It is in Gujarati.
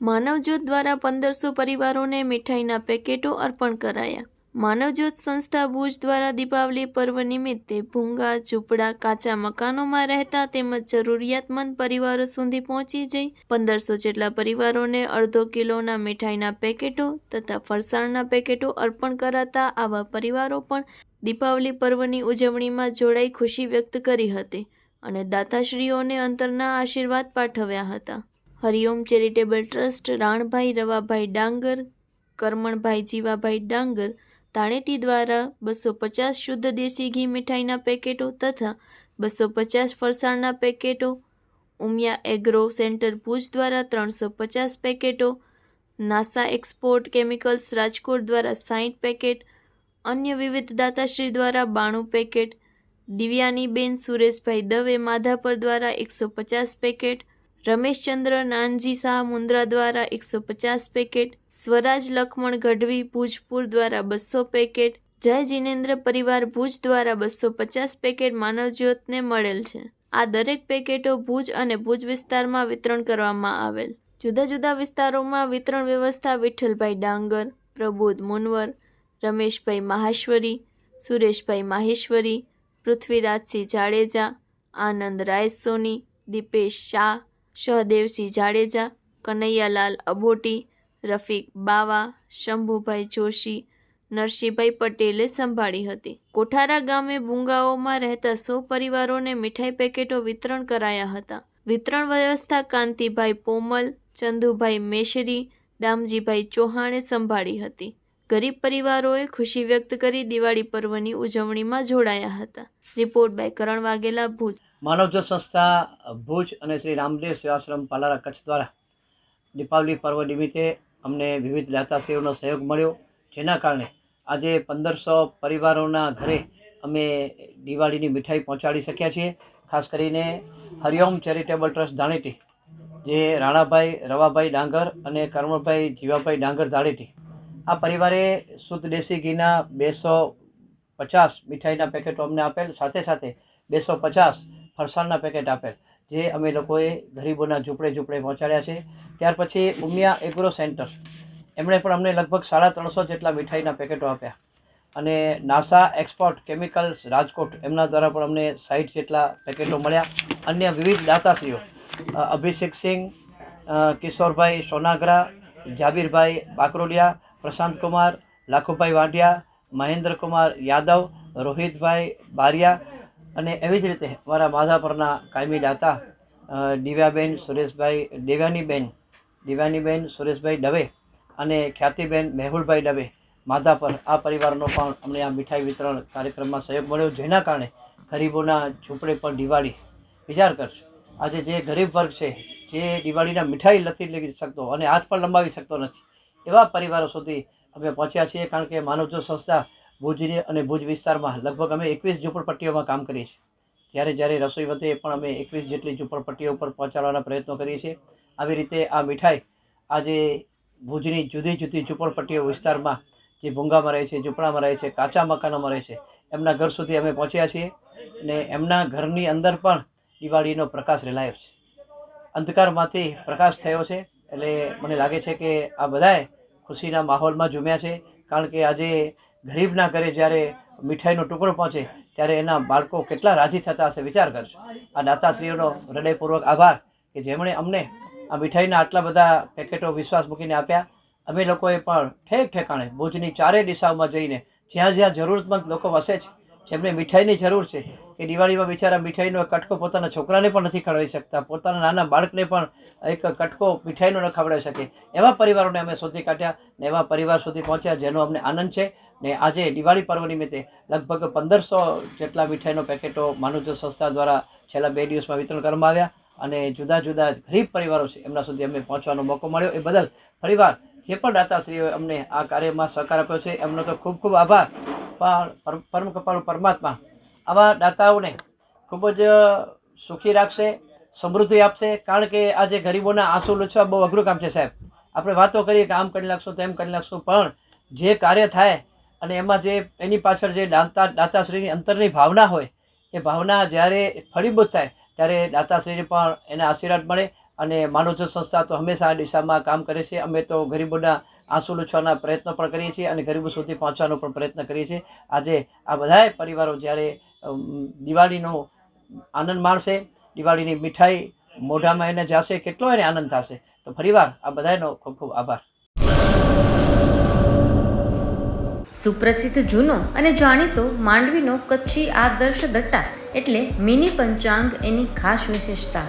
માનવજ્યોત દ્વારા પંદરસો પરિવારોને મીઠાઈના પેકેટો અર્પણ કરાયા. માનવજ્યોત સંસ્થા ભુજ દ્વારા દીપાવલી પર્વ નિમિત્તે ભૂંગા, ઝૂંપડા, કાચા મકાનોમાં રહેતા તેમજ જરૂરિયાતમંદ પરિવારો સુધી પહોંચી જઈ પંદરસો જેટલા પરિવારોને અડધો કિલોના મીઠાઈના પેકેટો તથા ફરસાણના પેકેટો અર્પણ કરાતા આવા પરિવારો પણ દીપાવલી પર્વની ઉજવણીમાં જોડાઈ ખુશી વ્યક્ત કરી હતી અને દાતાશ્રીઓને અંતરના આશીર્વાદ પાઠવ્યા હતા. હરિઓમ ચેરિટેબલ ટ્રસ્ટ, રાણભાઈ રવાભાઈ ડાંગર, કરમણભાઈ જીવાભાઈ ડાંગર, તાણેટી દ્વારા બસો પચાસ શુદ્ધ દેશી ઘી મીઠાઈના પેકેટો તથા બસો પચાસ ફરસાણના પેકેટો, ઉમિયા એગ્રો સેન્ટર ભુજ દ્વારા ત્રણસો પચાસ પેકેટો, નાસા એક્સપોર્ટ કેમિકલ્સ રાજકોટ દ્વારા સાઠ પેકેટ, અન્ય વિવિધ દાતાશ્રી દ્વારા બાણું પેકેટ, દિવ્યાનીબેન સુરેશભાઈ દવે માધાપર દ્વારા એકસો પચાસ પેકેટ રમેશચંદ્ર નાનજી શાહ મુન્દ્રા દ્વારા એકસો પચાસ પેકેટ, સ્વરાજ લખમણ ગઢવી ભુજપુર દ્વારા બસો પેકેટ, જય જીનેન્દ્ર પરિવાર ભુજ દ્વારા બસો પચાસ પેકેટ માનવજ્યોતને મળેલ છે. આ દરેક પેકેટો ભુજ અને ભુજ વિસ્તારમાં વિતરણ કરવામાં આવેલ. જુદા જુદા વિસ્તારોમાં વિતરણ વ્યવસ્થા વિઠ્ઠલભાઈ ડાંગર, પ્રબોધ મુનવર, રમેશભાઈ માહેશ્વરી, સુરેશભાઈ માહેશ્વરી, પૃથ્વીરાજસિંહ જાડેજા, આનંદ રાયસોની, દીપેશ શાહ સહદેવસિંહ જાડેજા, કનૈયાલાલ અબોટી રફીક બાવા, શંભુભાઈ જોશી, નરસિંહભાઈ પટેલે સંભાળી હતી. કોઠારા ગામે બુંગાઓમાં રહેતા સો પરિવારોને મીઠાઈ પેકેટો વિતરણ કરાયા હતા. વિતરણ વ્યવસ્થા કાંતિભાઈ પોમલ, ચંદુભાઈ મેશરી, દામજીભાઈ ચૌહાણે સંભાળી હતી. ગરીબ પરિવારોએ ખુશી વ્યક્ત કરી દિવાળી પર્વની ઉજવણીમાં જોડાયા હતા. Report by Karan Vaghela, Bhuj. Manavjyot સંસ્થા, ભુજ અને શ્રી રામદેવ સેવાશ્રમ પાલારા કચ્છ દ્વારા દીપાવલી પર્વ નિમિત્તે અમને વિવિધ દાતાશ્રીઓનો સહયોગ મળ્યો. જેના કારણે આજે પંદરસો પરિવારોના ઘરે અમે દિવાળીની મીઠાઈ પહોંચાડી શક્યા છીએ. ખાસ કરીને હરિઓમ ચેરિટેબલ ટ્રસ્ટ ધાણેટી, જે રાણાભાઈ, રવાભાઈ ડાંગર અને કરમણભાઈ, જીવાભાઈ ડાંગર ધાણેટી આ પરિવારે શુદ્ધ દેશી ઘીના બેસો પચાસ મીઠાઈના પેકેટો અમને આપેલ, સાથે સાથે બેસો પચાસ ફરસાણના પેકેટ આપેલ, જે અમે લોકોએ ગરીબોના ઝૂંપડે ઝૂંપડે પહોંચાડ્યા છે. ત્યાર પછી ઉમિયા એગ્રો સેન્ટર. એમણે પણ અમને લગભગ સાડા ત્રણસો જેટલા મીઠાઈના પેકેટો આપ્યા. અને નાસા એક્સપોર્ટ કેમિકલ્સ રાજકોટ એમના દ્વારા પણ અમને સાઠ જેટલા પેકેટો મળ્યા. અન્ય વિવિધ દાતાશ્રીઓ અભિષેક સિંહ કિશોરભાઈ સોનાગરા, જાબીરભાઈ બાકરોલિયા પ્રશાંત કુમાર, લાખુભાઈ વાંઢિયા મહેન્દ્રકુમાર યાદવ, રોહિતભાઈ બારિયા અને એવી જ રીતે મારા માધાપરના કાયમી દાતા દિવ્યાબેન સુરેશભાઈ, દેવ્યાનીબેન, દિવ્યાનીબેન સુરેશભાઈ દવે અને ખ્યાતિબેન મેહુલભાઈ દવે માધાપર આ પરિવારનો પણ અમને આ મીઠાઈ વિતરણ કાર્યક્રમમાં સહયોગ મળ્યો, જેના કારણે ગરીબોના ઝૂંપડે પણ દિવાળી વિચાર કરજો આજે જે ગરીબ વર્ગ છે, જે દિવાળીના મીઠાઈ નથી લઈ શકતો અને હાથ પણ લંબાવી શકતો નથી એવા પરિવારો સુધી અમે પહોંચ્યા છીએ, કારણ કે માનવજો સંસ્થા ભુજની અને ભુજ વિસ્તારમાં લગભગ અમે એકવીસ ઝૂંપડપટ્ટીઓમાં કામ કરીએ છીએ. જ્યારે જ્યારે રસોઈ વધે પણ અમે એકવીસ જેટલી ઝૂંપડપટ્ટીઓ પર પહોંચાડવાના પ્રયત્નો કરીએ છીએ. આવી રીતે આ મીઠાઈ આજે ભુજની જુદી જુદી ઝૂંપડપટ્ટીઓ વિસ્તારમાં જે ભૂંગામાં રહે છે, ઝૂંપડામાં રહે છે, કાચા મકાનોમાં રહે છે, એમના ઘર સુધી અમે પહોંચ્યા છીએ અને એમના ઘરની અંદર પણ દિવાળીનો પ્રકાશ રેલાયો છે. અંધકારમાંથી પ્રકાશ થયો છે. એટલે મને લાગે છે કે આ બધાએ ખુશીના માહોલમાં ઝૂમ્યા છે. કારણ કે આજે ગરીબના ઘરે જ્યારે મીઠાઈનો ટુકડો પહોંચે, ત્યારે એના બાળકો કેટલા રાજી થતા હશે વિચાર કરજો. આ દાતાશ્રીઓનો હૃદયપૂર્વક આભાર કે જેમણે અમને આ મીઠાઈના આટલા બધા પેકેટો વિશ્વાસ મૂકીને આપ્યા. અમે લોકોએ પણ ઠેક ઠેકાણે ભુજની ચારેય દિશાઓમાં જઈને જ્યાં જ્યાં જરૂરતમંદ લોકો વસે છે જેમને મીઠાઈની જરૂર છે કે દિવાળીમાં બિચારા મીઠાઈનો કટકો પોતાના છોકરાને પણ નથી ખવડાવી શકતા, પોતાના નાના બાળકને પણ એક કટકો મીઠાઈનો ન ખવડાવી શકે. એવા પરિવારોને અમે શોધી કાઢ્યા ને એવા પરિવાર સુધી પહોંચ્યા જેનો અમને આનંદ છે ને આજે દિવાળી પર્વ નિમિત્તે લગભગ પંદરસો જેટલા મીઠાઈનો પેકેટો માનવજો સંસ્થા દ્વારા છેલ્લા બે દિવસમાં વિતરણ કરવામાં આવ્યા અને જુદા જુદા ગરીબ પરિવારો છે, એમના સુધી અમને પહોંચવાનો મોકો મળ્યો. એ બદલ પરિવાર જે પણ દાતાશ્રીઓએ અમને આ કાર્યમાં સહકાર આપ્યો છે, એમનો તો ખૂબ ખૂબ આભાર. પરમ- પરમ કૃપાળુ પરમાત્મા. આવા દાતાઓને ખૂબ જ સુખી રાખશે, સમૃદ્ધિ આપશે. કારણ કે આ જે ગરીબોના આંસુ લૂછવા બહુ અઘરું કામ છે સાહેબ. આપણે વાતો કરીએ કે આમ કરી નાખશું, તેમ કરી નાખશું, પણ જે કાર્ય થાય અને એમાં જે એની પાછળ જે દાતા, દાતાશ્રીની અંતરની ભાવના હોય, એ ભાવના જ્યારે ફળીભૂત થાય, ત્યારે દાતાશ્રીને પણ એના આશીર્વાદ મળે. અને માનવજોત સંસ્થા તો હંમેશા આ દિશામાં કામ કરે છે. અમે તો ગરીબોના આંસુ લૂછવાના પ્રયત્નો પણ કરીએ છીએ અને ગરીબો સુધી પહોંચવાનો પણ પ્રયત્ન કરીએ છીએ. આજે આ બધાય પરિવારો જ્યારે દિવાળીનો આનંદ માણશે, દિવાળીની મીઠાઈ મોઢામાં એને જશે, કેટલો એને આનંદ થશે. તો ફરીવાર આ બધાનો ખૂબ ખૂબ આભાર. સુપ્રસિદ્ધ જૂનો અને જાણીતો માંડવીનો કચ્છી આદર્શ દટ્ટા એટલે મિની પંચાંગ એની ખાસ વિશેષતા.